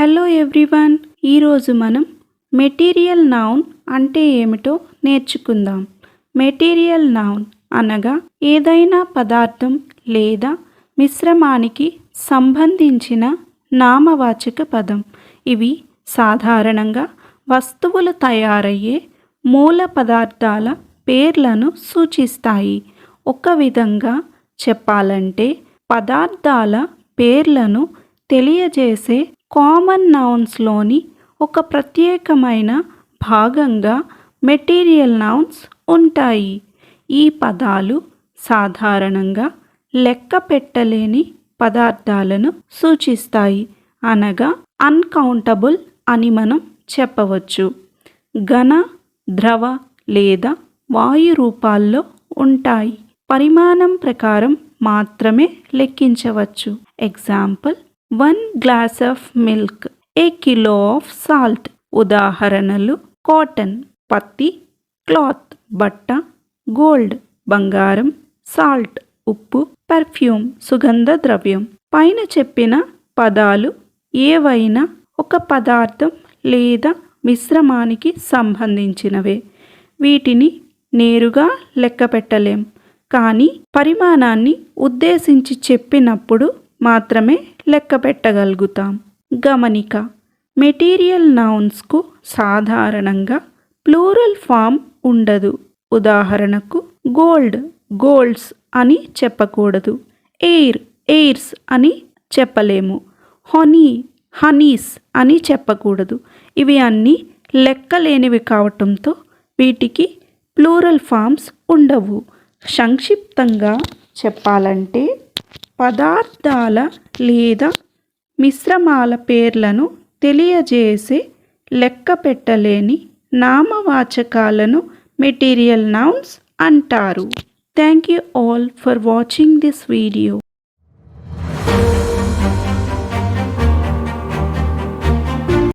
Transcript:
Hello everyone ఈరోజు మనం material noun అంటే ఏమిటో నేర్చుకుందాం. మెటీరియల్ నౌన్ అనగా ఏదైనా పదార్థం లేదా మిశ్రమానికి సంబంధించిన నామవాచక పదం. ఇవి సాధారణంగా వస్తువులు తయారయ్యే మూల పదార్థాల పేర్లను సూచిస్తాయి. ఒక విధంగా చెప్పాలంటే పదార్థాల పేర్లను తెలియజేసే కామన్ నౌన్స్లోని ఒక ప్రత్యేకమైన భాగంగా మెటీరియల్ నౌన్స్ ఉంటాయి. ఈ పదాలు సాధారణంగా లెక్క పెట్టలేని పదార్థాలను సూచిస్తాయి. అనగా అన్కౌంటబుల్ అని మనం చెప్పవచ్చు. ఘన ద్రవ లేదా వాయు రూపాల్లో ఉంటాయి. పరిమాణం ప్రకారం మాత్రమే లెక్కించవచ్చు. Example one glass of milk a kilo of salt ఉదాహరణలు కాటన్ పత్తి క్లాత్ బట్ట గోల్డ్ బంగారం సాల్ట్ ఉప్పు పర్ఫ్యూమ్ సుగంధ ద్రవ్యం. పైన చెప్పిన పదాలు ఏవైనా ఒక పదార్థం లేదా మిశ్రమానికి సంబంధించినవే. వీటిని నేరుగా లెక్క పెట్టలేం కానీ పరిమాణాన్ని ఉద్దేశించి చెప్పినప్పుడు మాత్రమే లెక్క పెట్టగలుగుతాం. గమనిక మెటీరియల్ నౌన్స్కు సాధారణంగా ప్లూరల్ ఫామ్ ఉండదు. ఉదాహరణకు గోల్డ్ గోల్డ్స్ అని చెప్పకూడదు. ఎయిర్ ఎయిర్స్ అని చెప్పలేము. హనీ హనీస్ అని చెప్పకూడదు. ఇవి అన్నీ లెక్కలేనివి కావటంతో వీటికి ప్లూరల్ ఫామ్స్ ఉండవు. సంక్షిప్తంగా చెప్పాలంటే పదార్థాల లేదా మిశ్రమాల పేర్లను తెలియజేసే లెక్క పెట్టలేని నామవాచకాలను మెటీరియల్ నౌన్స్ అంటారు. Thank you all for watching this video